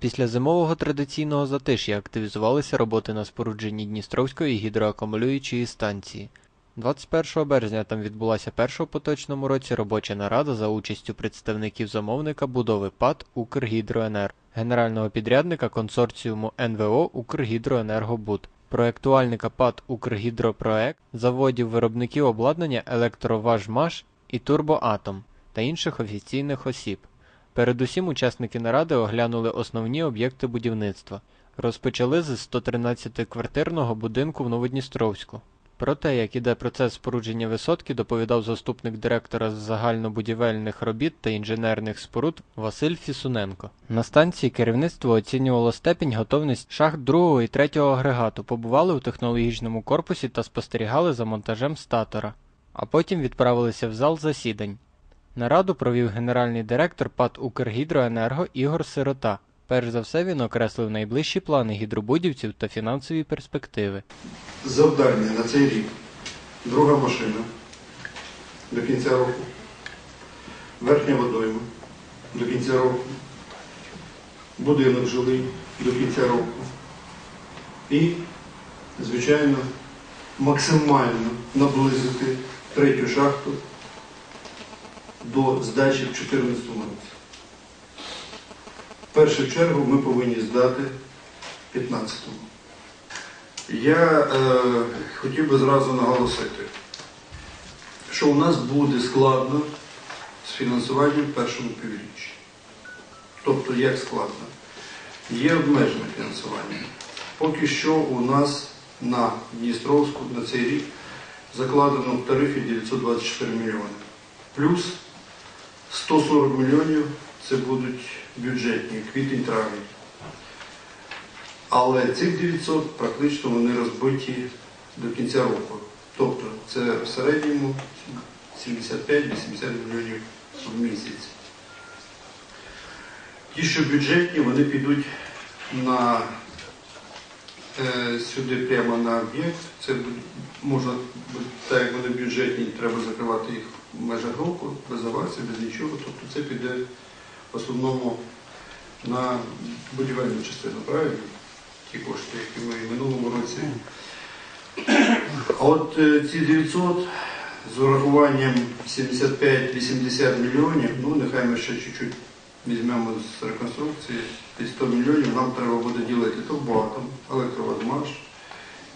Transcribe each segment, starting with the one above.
Після зимового традиційного затиш'я активізувалися роботи на спорудженні Дністровської гідроакумулюючої станції. 21 березня там відбулася перша у поточному році робоча нарада за участю представників замовника будови ПАТ «Укргідроенерго», генерального підрядника консорціуму НВО «Укргідроенергобуд», проектувальника ПАТ «Укргідропроект», заводів виробників обладнання «Електроважмаш» і «Турбоатом» та інших офіційних осіб. Передусім учасники наради оглянули основні об'єкти будівництва. Розпочали з 113-квартирного будинку в Новодністровську. Про те, як іде процес спорудження висотки, доповідав заступник директора з загальнобудівельних робіт та інженерних споруд Василь Фісуненко. На станції керівництво оцінювало степінь готовність шахт другого і третього агрегату, побували у технологічному корпусі та спостерігали за монтажем статора, а потім відправилися в зал засідань. Нараду провів генеральний директор ПАТ «Укргідроенерго» Ігор Сирота. Перш за все він окреслив найближчі плани гідробудівців та фінансові перспективи. Завдання на цей рік. Друга машина до кінця року. Верхня водойма до кінця року. Будинок жилий до кінця року. І, звичайно, максимально наблизити третю шахту до здачі в 2014 році. В першу чергу ми повинні здати в 2015-му. Я е, хотів би зразу наголосити, що у нас буде складно з фінансуванням в першому півріччі. Тобто, як складно? Є обмежене фінансування. Поки що у нас на Дністровську на цей рік закладено в тарифі 924 мільйони. Плюс 140 мільйонів це будуть бюджетні, квітень-травень. Але цих 900 практично вони розбиті до кінця року. Тобто це в середньому 75-80 мільйонів в місяць. Ті, що бюджетні, вони підуть на, сюди прямо на об'єкт. Це можна, так як вони бюджетні, треба закривати їх в межах року, без авансів, без нічого. Тобто це піде в основному на будівельну частину, правильно? Ті кошти, які ми в минулому році. А от е, ці 900 з урахуванням 75-80 мільйонів, ну нехай ми ще чуть-чуть візьмемо з реконструкції, десь 100 мільйонів нам треба буде ділити турбоатом, електровазмаш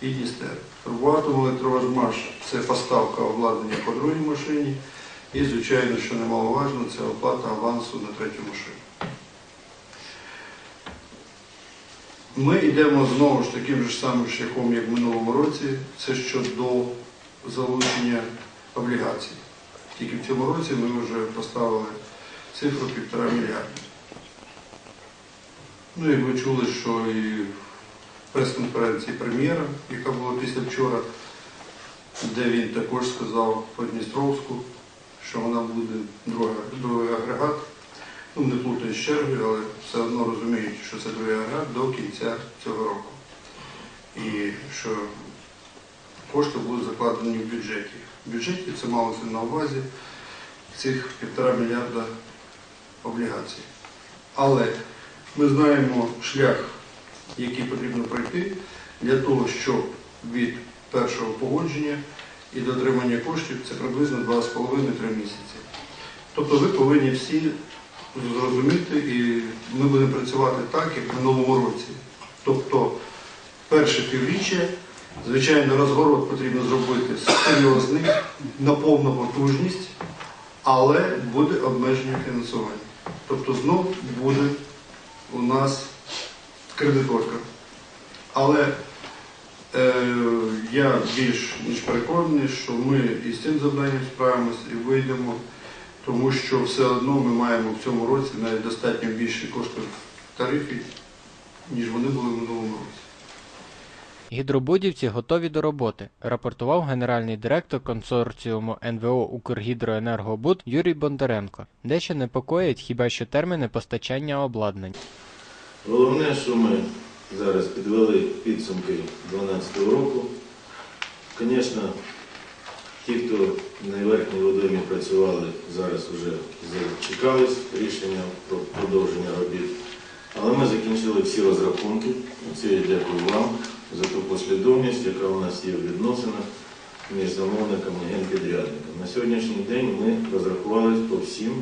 і Дністер. Турбоатом, електровазмаш це поставка обладнання по другій машині і, звичайно, що немаловажно, це оплата авансу на третю машину. Ми йдемо знову ж таким же самим шляхом, як в минулому році, це щодо залучення облігацій. Тільки в цьому році ми вже поставили цифру півтора мільярда. Ну, як ви чули, що і в прес-конференції прем'єра, яка була після вчора, де він також сказав по Дністровську, що вона буде друга, другий агрегат. Ну, не плутаю з чергою, але все одно розуміють, що це другий агрегат до кінця цього року. І що кошти будуть закладені в бюджеті. В бюджеті це малося на увазі цих півтора мільярда облігацій. Але ми знаємо шлях, який потрібно пройти для того, щоб від першого погодження і до отримання коштів це приблизно 2,5-3 місяці. Тобто ви повинні всі зрозуміти, і ми будемо працювати так, як в минулому році. Тобто перше півріччя, звичайно, розгород потрібно зробити серйозний, на повну потужність, але буде обмеження фінансування. Тобто знов буде у нас кредиторка. Але е, я більш ніж переконаний, що ми із цим завданням справимося і вийдемо, тому що все одно ми маємо в цьому році навіть достатньо більше коштів тарифів, ніж вони були в минулому році. Гідробудівці готові до роботи, рапортував генеральний директор консорціуму НВО «Укргідроенергобуд» Юрій Бондаренко. Дещо непокоїть хіба що терміни постачання обладнань. Головне, що ми зараз підвели підсумки 2012 року. Звісно, ті, хто на верхній водоймі працювали, зараз вже зачекались рішення про продовження робіт. Але ми закінчили всі розрахунки. Це я дякую вам за ту послідовність, яка у нас є в відносинах між замовником і генпідрядником. На сьогоднішній день ми розрахувалися по всім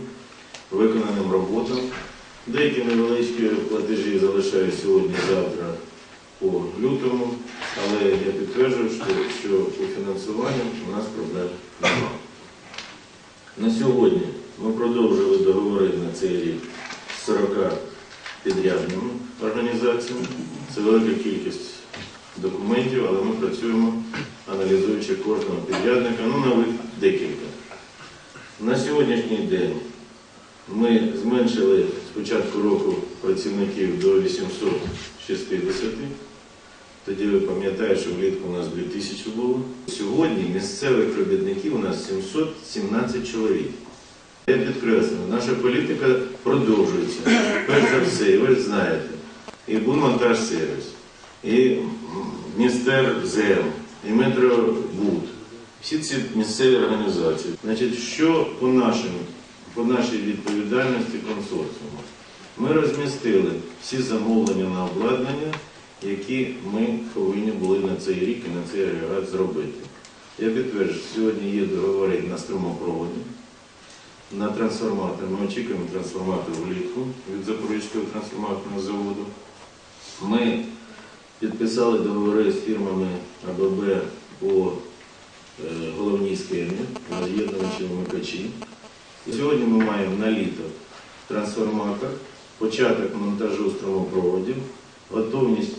виконаним роботам. Деякі невеличкі платежі залишають сьогодні-завтра по лютому, але я підтверджую, що, що у фінансуванні у нас проблем немає. На сьогодні ми продовжили договори на цей рік з 40 підрядними організаціями. Це велика кількість документів, але ми працюємо, аналізуючи кожного підрядника, ну навіть декілька. На сьогоднішній день ми зменшили з початку року працівників до 860. Тоді ви пам'ятаєте, що влітку у нас 2000 було. Сьогодні місцевих робітників у нас 717 чоловік. Я підкреслюю, наша політика продовжується. Перш за все, ви ж знаєте, і Бунмонтаж сервіс, і м, Містер ЗЕМ, і Метробуд. Всі ці місцеві організації. Значить, що по, нашим, по нашій відповідальності консорціуму? Ми розмістили всі замовлення на обладнання, які ми повинні були на цей рік і на цей агрегат зробити. Я підтверджую, сьогодні є договори на струмопроводі, на трансформатор. Ми очікуємо трансформатор влітку від Запорізького трансформаторного заводу. Ми підписали договори з фірмами АББ по е, головній схемі, роз'єднувачі вмикачі. Сьогодні ми маємо на літо трансформатор, початок монтажу струмопроводів, готовність,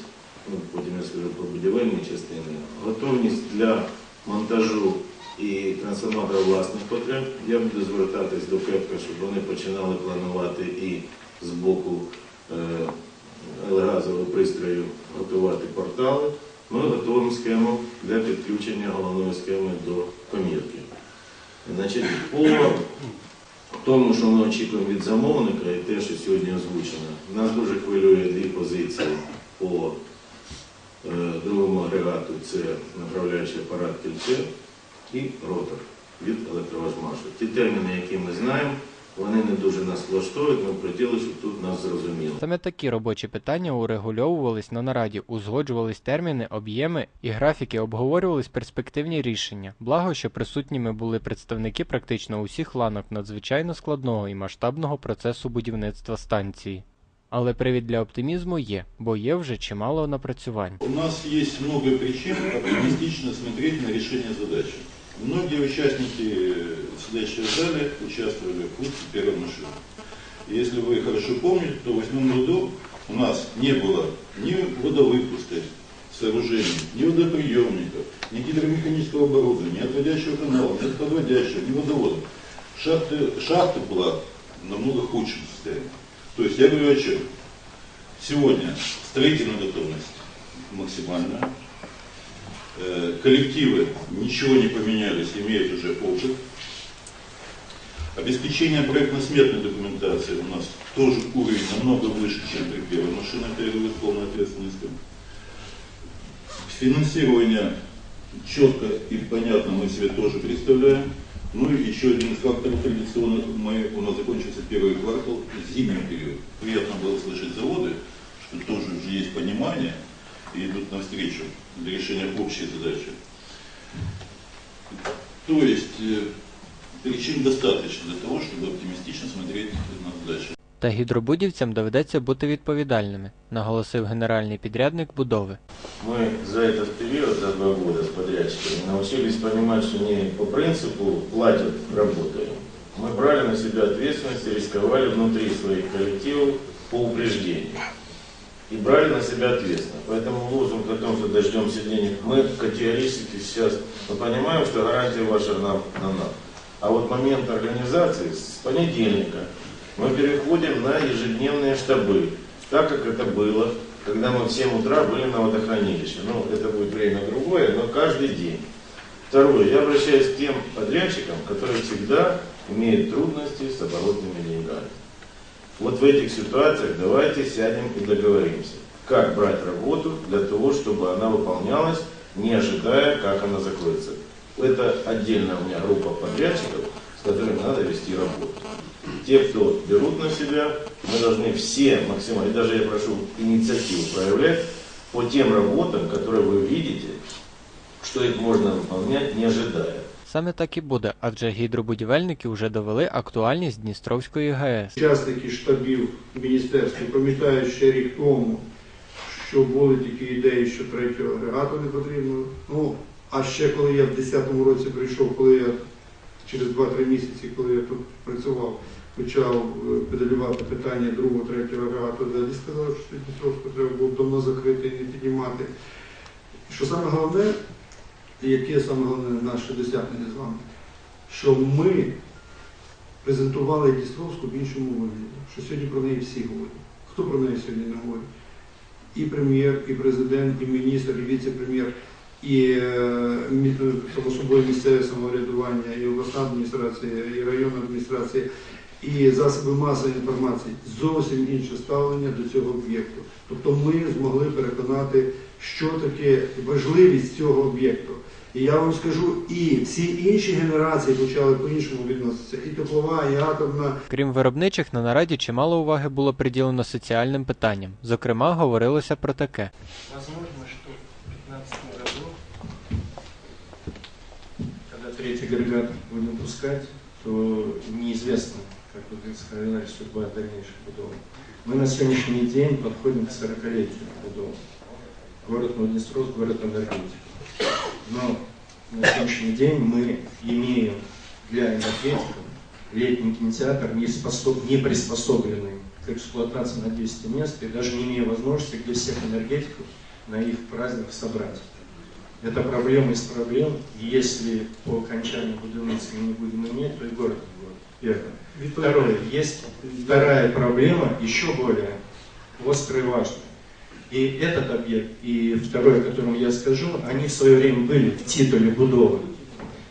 ну, потім я скажу про будівельні частини, готовність для монтажу і трансформатора власних потреб. Я буду звертатись до КЕПКА, щоб вони починали планувати і з боку е, елегазового пристрою готувати портали. Ми готуємо схему для підключення головної схеми до комірки. Значить, по тому, що ми очікуємо від замовника, і те, що сьогодні озвучено, нас дуже хвилює дві позиції по е, другому агрегату це направляючий апарат кільце і ротор від електроважмашу. Ті терміни, які ми знаємо, вони не дуже нас влаштовують, ми б хотіли, щоб тут нас зрозуміли. Саме такі робочі питання урегульовувались на нараді, узгоджувались терміни, об'єми і графіки, обговорювались перспективні рішення. Благо, що присутніми були представники практично усіх ланок надзвичайно складного і масштабного процесу будівництва станції. Але привід для оптимізму є, бо є вже чимало напрацювань. У нас есть много причин оптимистично смотреть на решение задачи. Многие участники сидящие в зале участвовали в пуске первой машины. Если вы хорошо помните, то в восьмом году у нас не было ни водовыпуска сооружений, ни водоприемников, ни гидромеханического оборудования, ни отводящего канала, ни подводящего, ни водовода. Шахты, шахта была в намного худшем состоянии. То есть я говорю о чем? Сегодня строительная готовность максимальная. Э, Коллективы ничего не поменялись, имеют уже опыт. Обеспечение проектно-сметной документации у нас тоже уровень намного выше, чем при первой машине, с полной ответственностью. Финансирование четко и понятно мы себе тоже представляем. Ну и еще один из факторов традиционных, мы, у нас закончился первый квартал, зимний период. Приятно было слышать заводы, что тоже уже есть понимание и идут навстречу для решения общей задачи. То есть э, причин достаточно для того, чтобы оптимистично смотреть на задачу. Та гідробудівцям доведеться бути відповідальними, наголосив генеральний підрядник будови. Мы за этот период, за два года с подрядчиками, научились понимать, что не по принципу платят, работаем. Мы брали на себя ответственность и рисковали внутри своих коллективов по упреждению. И брали на себя ответственность. Поэтому лозунг о том, что дождемся денег, мы категорически сейчас мы понимаем, что гарантия ваша нам на нам. А вот момент организации с понедельника мы переходим на ежедневные штабы, так как это было, когда мы в 7 утра были на водохранилище. Ну, это будет время другое, но каждый день. Второе, я обращаюсь к тем подрядчикам, которые всегда имеют трудности с оборотными деньгами. Вот в этих ситуациях давайте сядем и договоримся, как брать работу для того, чтобы она выполнялась, не ожидая, как она закроется. Это отдельная у меня группа подрядчиков, с которыми надо вести работу. те, кто берут на себя, мы должны все максимально, и даже я прошу инициативу проявлять по тем работам, которые вы видите, что их можно выполнять, не ожидая. Саме так і буде, адже гідробудівельники вже довели актуальність Дністровської ГЕС. Учасники штабів міністерства пам'ятають ще рік тому, що були такі ідеї, що третього агрегату не потрібно. Ну, а ще коли я в 10-му році прийшов, коли я через 2-3 місяці, коли я тут працював, почав е, педалювати питання другого, третього агрегату, далі сказали, що Дністровську треба було давно закрити і не піднімати. Що саме головне, і яке саме головне наше досягнення з вами, що ми презентували Дністровську в іншому вигляді, що сьогодні про неї всі говорять. Хто про неї сьогодні не говорить? І прем'єр, і президент, і міністр, і віце-прем'єр, і е, само собою місцеве самоврядування, і обласна адміністрація, і районна адміністрація, і засоби масової інформації зовсім інше ставлення до цього об'єкту. Тобто ми змогли переконати, що таке важливість цього об'єкту. І я вам скажу, і всі інші генерації почали по-іншому відноситися. І теплова, і атомна, Крім виробничих, на нараді чимало уваги було приділено соціальним питанням. Зокрема, говорилося про таке. Возможно, что в 2015 году, когда третий агрегат будем пускать, то неизвестно, будет сказать, судьба дальнейших будов. Мы на сегодняшний день подходим к 40-летию будов. Город Новоднестровск, город энергетики. Но на сегодняшний день мы имеем для энергетиков летний кинотеатр не, способ, не приспособленный к эксплуатации на 200 мест и даже не имея возможности для всех энергетиков на их праздник собрать. Это проблема из проблем. И если по окончанию будівництва мы не будем иметь, то и город не будет. Первое. Второе. Есть вторая проблема, еще более острая и важная. И этот объект, и второй, о котором я скажу, они в свое время были в титуле Будова.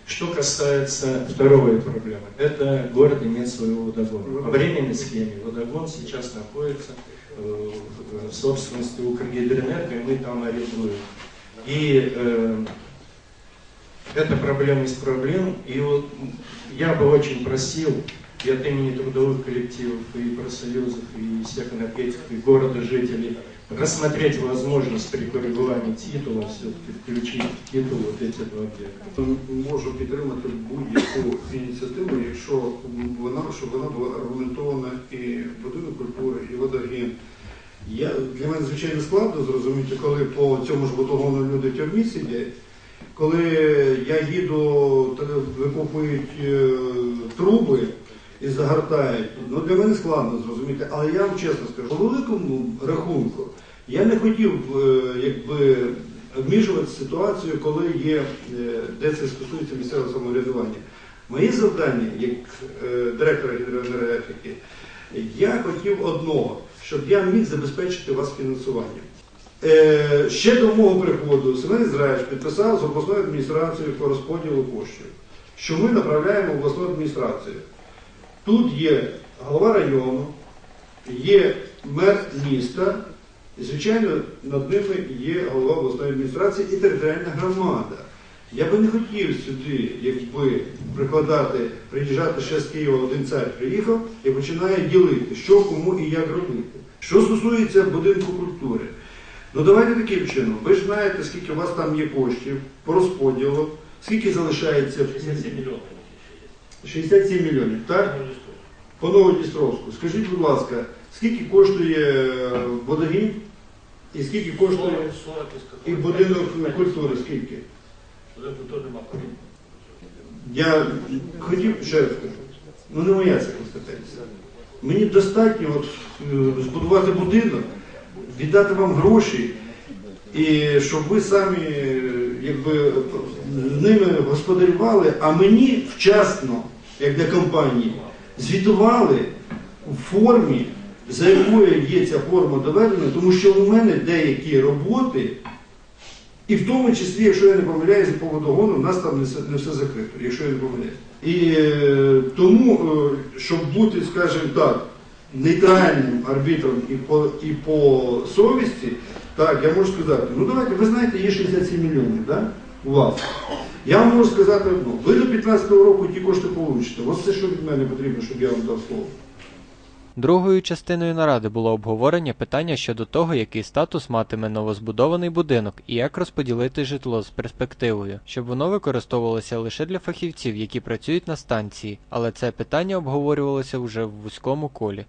Что касается второй проблемы, это город имеет своего водогона. По временной схеме водогон сейчас находится э, в в собственности Укргидроэнерго, и мы там арендуем. И э, это проблема из проблем. И вот я бы очень просил и от имени трудовых коллективов, и профсоюзов, и всех энергетиков, и города жителей рассмотреть возможность при коррегувании титула все-таки включить в титул вот эти два объекта. можу підтримати будь-яку ініціативу, якщо вона, щоб вона була аргументована і будинок культури, і водогін. Я, для мене звичайно складно зрозуміти, коли по цьому ж водогону люди в тюрмі сидять, коли я їду, викопують е, труби і загортають. Ну для мене складно зрозуміти, але я вам чесно скажу, по великому рахунку я не хотів е, якби обміжувати ситуацію, коли є, е, де це стосується місцевого самоврядування. Моє завдання як директора гідроенергетики, я хотів одного, щоб я міг забезпечити вас фінансуванням. Е, ще до мого приходу Семен Ізраїль підписав з обласною адміністрацією по розподілу коштів, що ми направляємо в обласну адміністрацію. Тут є голова району, є мер міста, і, звичайно, над ними є голова обласної адміністрації і територіальна громада. Я би не хотів сюди, якби прикладати, приїжджати ще з Києва один цар приїхав і починає ділити, що кому і як робити. Що стосується будинку культури, ну давайте таким чином. Ви ж знаєте, скільки у вас там є коштів по розподілу, скільки залишається 67 миллионов. 67 мільйонів, так? По Новодністровську. Скажіть, будь ласка, скільки коштує е, водогін і скільки коштує 40 из і будинок культури, скільки? Будинок культури нема. Я хотів ще скажу, ну не моя це компетенція. Мені достатньо от, е, збудувати будинок, віддати вам гроші, і щоб ви самі якби, ними господарювали, а мені вчасно, як для компанії, звітували у формі, за якою є ця форма доведена, тому що у мене деякі роботи, і в тому числі, якщо я не помиляюся по водогону, у нас там не все, не все закрито, якщо я не помиляюся. І е, тому, е, щоб бути, скажімо так, нейтральним арбітром і по, і по совісті, так, я можу сказати, ну давайте, ви знаєте, є 67 мільйонів, так? у вас. Я вам можу сказати одно. Ви до 15-го року ті кошти получите. Ось це що від мене потрібно, щоб я вам дав слово. Другою частиною наради було обговорення питання щодо того, який статус матиме новозбудований будинок і як розподілити житло з перспективою, щоб воно використовувалося лише для фахівців, які працюють на станції, але це питання обговорювалося вже в вузькому колі.